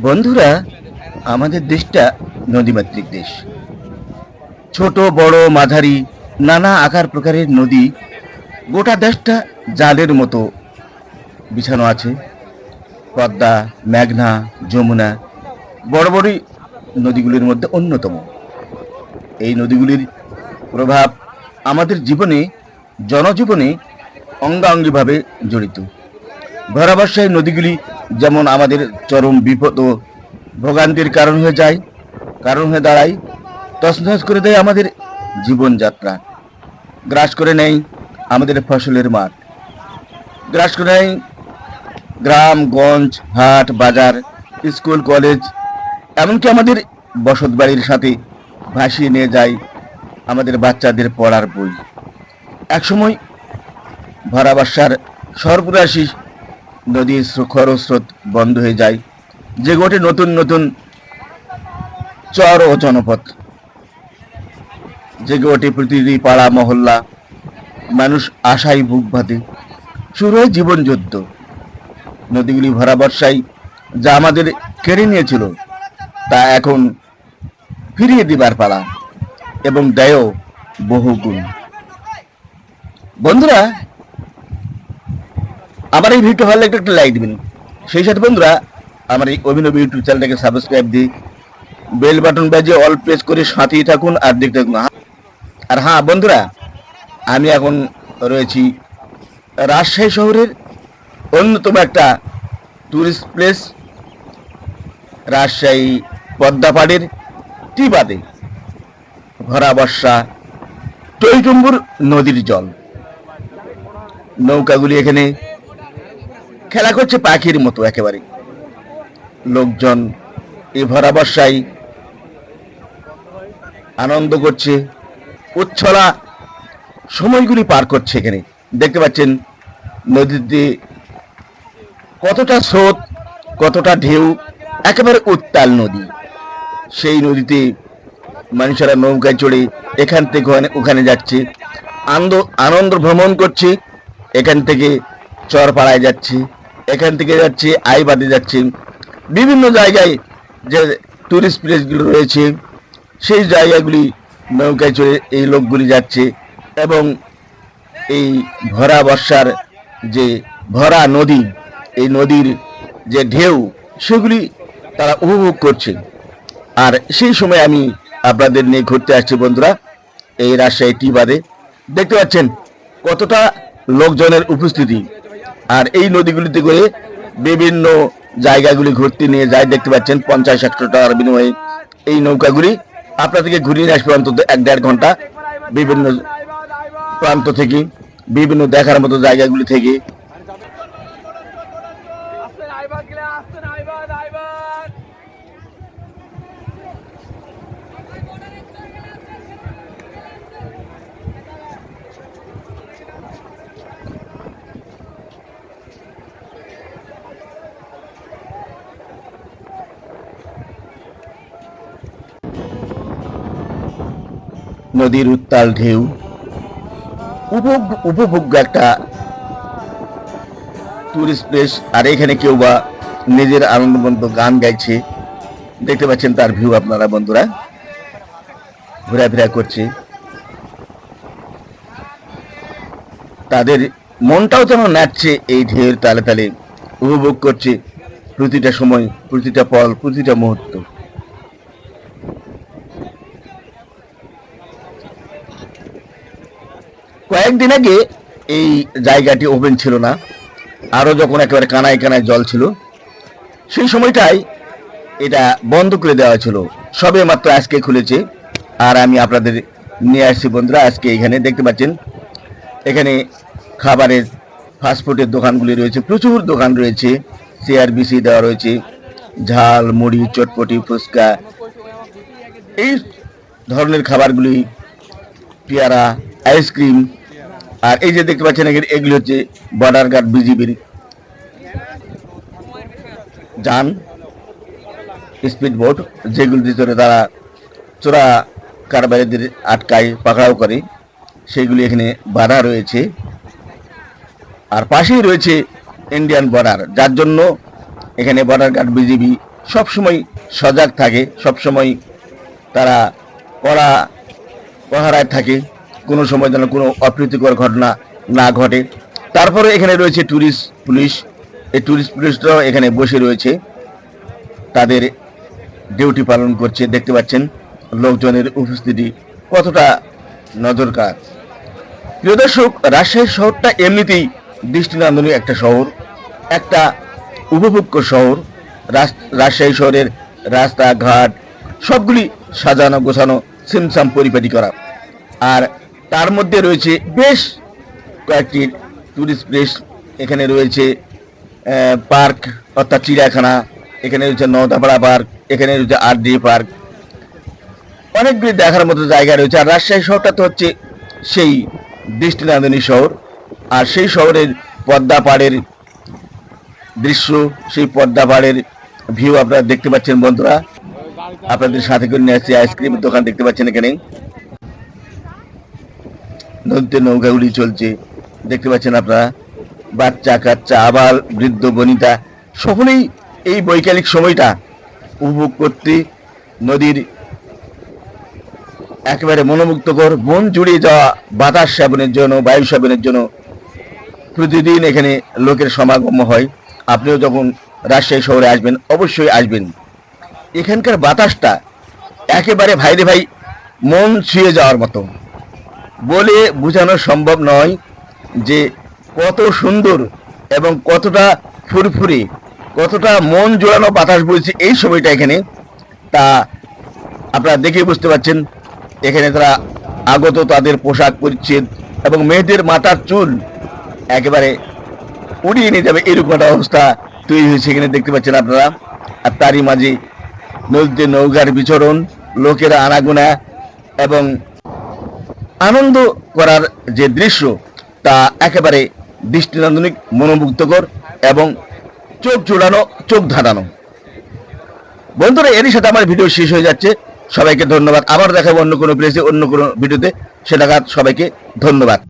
বন্ধুরা, আমাদের দেশটা নদীমাতৃক দেশ। ছোট, বড়, মাঝারি, নানা আকার প্রকারের নদী গোটা দেশটা জালের মতো বিছানো আছে। পদ্মা, মেঘনা, যমুনা, বড় বড়ই নদীগুলির মধ্যে অন্যতম। এই নদীগুলির প্রভাব আমাদের জীবনে, জনজীবনে অঙ্গাঙ্গিভাবে জড়িত। ভরাবর্ষায় নদীগুলি যেমন আমাদের চরম বিপদ ও ভোগান্তির কারণ হয়ে যায়, কারণ হয়ে দাঁড়ায়, তছনছ করে দেয় আমাদের জীবনযাত্রা। গ্রাস করে নেয় আমাদের ফসলের মাঠ। গ্রাস করে নেয় গ্রাম, গঞ্জ, হাট, বাজার, স্কুল, কলেজ, এমনকি আমাদের বসত বাড়ির সাথে ভাসিয়ে নিয়ে যায় আমাদের বাচ্চাদের পড়ার বই। একসময় ভরাবর্ষার সর্বরাশি নদীর খরস্রোত বন্ধ হয়ে যায়। যে গোটে নতুন নতুন চর ও জনপথ। যে গোটে প্রতিটি পাড়া, মহল্লা, মানুষ আশায় বুক বাঁধে। শুরু হয় জীবন যুদ্ধ। নদীগুলি ভরা বর্ষায় যা আমাদের কেড়ে নিয়েছিল, তা এখন ফিরিয়ে দিবার পালা এবং দেয় বহু গুণ বন্ধুরা আমার এই ভিডিও ভালো লাগলে একটা লাইক দিবেন। সেই সাথে বন্ধুরা, আমার এই অভিনব ইউটিউব চ্যানেলটাকে সাবস্ক্রাইব দিয়ে বেল বাটন বাজিয়ে অল প্রেস করে সাথেই থাকুন আর দেখতে থাকুন। আর হ্যাঁ বন্ধুরা, আমি এখন রয়েছি রাজশাহী শহরের অন্যতম একটা ট্যুরিস্ট প্লেস রাজশাহী পদ্মাপাড়ের টিবাতে। ভরা বর্ষা টইটুম্বুর নদীর জল। নৌকাগুলি এখানে খেলা করছে পাখির মতো একেবারে। লোকজন এই ভরা বর্ষায় আনন্দ করছে, উচ্ছলা সময়গুলি পার করছে এখানে। দেখতে পাচ্ছেন নদীতে কতটা স্রোত, কতটা ঢেউ, একেবারে উত্তাল নদী। সেই নদীতে মানুষেরা নৌকায় চড়ে এখান থেকে ওখানে- যাচ্ছে। আনন্দ আনন্দ ভ্রমণ করছে, এখান থেকে চরপাড়ায় যাচ্ছে। এখান থেকে যাচ্ছে আইবাদে যাচ্ছে। বিভিন্ন জায়গায় যে টুরিস্ট প্লেসগুলো রয়েছে, সেই জায়গাগুলি নৌকায় চড়ে এই লোকগুলি যাচ্ছে এবং এই ভরা বর্ষার যে ভরা নদী, এই নদীর যে ঢেউ, সেগুলি তারা উপভোগ করছে। আর সেই সময় আমি আপনাদের নিয়ে ঘুরতে আসছি বন্ধুরা, এই রাজশাহী টিবাদে দেখতে পাচ্ছেন কতটা লোকজনের উপস্থিতি। আর এই নদীগুলিতে করে বিভিন্ন জায়গাগুলি ঘুরতে নিয়ে যায়। দেখতে পাচ্ছেন পঞ্চাশ একশো টাকার বিনিময়ে এই নৌকাগুলি। আপনাদেরকে ঘুরিয়ে নিয়ে আসবে অন্তত এক দেড় ঘণ্টা বিভিন্ন প্রান্ত থেকে, বিভিন্ন দেখার মতো জায়গাগুলি থেকে। নদীর উত্তাল ঢেউ। উপভোগ, উপভোগ্য একটা টুরিস্ট প্লেস আর এখানে কেউ বা নিজের আনন্দমন্ত গান গাইছে। দেখতে পাচ্ছেন তার ভিউ আপনারা বন্ধুরা। ঘোরাফেরা করছে। তাদের মনটাও যেন নাচছে এই ঢেউয়ের তালে তালে। উপভোগ করছে প্রতিটা সময়, প্রতিটা পল, প্রতিটা মুহূর্ত। কয়েকদিন আগে এই জায়গাটি ওপেন ছিল না। আরও যখন একেবারে কানায় কানায় জল ছিল, সেই সময়টাই এটা বন্ধ করে দেওয়া ছিল সবে মাত্র আজকে খুলেছে। আর আমি আপনাদের নিয়ে আসছি বন্ধুরা, আজকে এখানে দেখতে পাচ্ছেন, এখানে খাবারের ফাস্টফুডের দোকানগুলি রয়েছে, প্রচুর দোকান রয়েছে। সিআরবিসি দেওয়া রয়েছে, ঝাল, মুড়ি, চটপটি, ফুচকা, এই ধরনের খাবারগুলি, পেয়ারা আইসক্রিম আর এই যে দেখতে পাচ্ছেন এগুলি হচ্ছে বর্ডার গার্ড বিজিবির। যান স্পিড বোট যেগুলি ভিতরে তারা চোরা কারবারিদের আটকায়, পাকড়াও করে সেইগুলি এখানে বাধা রয়েছে। আর পাশেই রয়েছে ইন্ডিয়ান বর্ডার যার জন্য এখানে বর্ডার গার্ড বিজিবি সবসময় সজাগ থাকে, সবসময় তারা কড়া পাহারায় থাকে। কোনো সময় যেন কোনো অপ্রীতিকর ঘটনা না ঘটে। তারপরে এখানে রয়েছে ট্যুরিস্ট পুলিশ এই ট্যুরিস্ট পুলিশরাও এখানে বসে রয়েছে। তাদের ডিউটি পালন করছে। দেখতে পাচ্ছেন লোকজনের উপস্থিতি কতটা নজরকার। প্রিয় দর্শক, রাজশাহী শহরটা এমনিতেই দৃষ্টিনন্দনীয় একটা শহর, একটা উপভোগ্য শহর। রাজশাহী শহরের রাস্তাঘাট, সবগুলি সাজানো গোছানো সিমসাম পরিপাটি করা। আর তার মধ্যে রয়েছে বেশ কয়েকটি টুরিস্ট প্লেস এখানে রয়েছে পার্ক অর্থাৎ চিড়িয়াখানা, এখানে রয়েছে নওদাপাড়া পার্ক এখানে রয়েছে আর ডি পার্ক অনেকগুলি দেখার মতো জায়গা রয়েছে আর রাজশাহী শহরটা তো হচ্ছে সেই দৃষ্টিনন্দনী শহর। আর সেই শহরের পদ্মা পাড়ের দৃশ্য, সেই পদ্মা পাড়ের ভিউ আপনারা দেখতে পাচ্ছেন বন্ধুরা। আপনাদের সাথে করে নিয়ে আসছি আইসক্রিমের দোকান দেখতে পাচ্ছেন এখানে নদীতে নৌকাগুলি চলছে। দেখতে পাচ্ছেন আপনারা, বাচ্চা, কাচ্চা আবার বৃদ্ধ, বনিতা, সকলেই এই বৈকালিক সময়টা উপভোগ করতে নদীর একেবারে মনোমুগ্ধকর, মন জুড়িয়ে যাওয়া বাতাস সেবনের জন্য, বায়ু সেবনের জন্য প্রতিদিন এখানে লোকের সমাগম হয়। আপনিও যখন রাজশাহী শহরে আসবেন, অবশ্যই আসবেন। এখানকার বাতাসটা একেবারে ভাইরে ভাই মন ছুঁয়ে যাওয়ার মতো। বলে বোঝানো সম্ভব নয় যে কত সুন্দর এবং কতটা ফুরফুরে, কতটা মন জোড়ানো বাতাস বইছে এই সময়টা এখানে। তা আপনারা দেখে বুঝতে পারছেন, এখানে তারা আগত তাদের পোশাক পরিচ্ছেদ এবং মেয়েদের মাথার চুল একেবারে উড়িয়ে নিয়ে যাবে এরকম একটা অবস্থা তৈরি হয়েছে এখানে দেখতে পাচ্ছেন আপনারা। আর তারই মাঝে নদীতে নৌকার বিচরণ, লোকেরা আনাগোনা এবং আনন্দ করার যে দৃশ্য, তা একেবারে দৃষ্টিনন্দনিক, মনোমুগ্ধকর এবং চোখ জোড়ানো, চোখ ধাঁধানো। বন্ধুরা, এরই সাথে আমার ভিডিও শেষ হয়ে যাচ্ছে। সবাইকে ধন্যবাদ। আবার দেখাবো অন্য কোনো প্লেসে অন্য কোনো ভিডিওতে। সেটা সবাইকে ধন্যবাদ।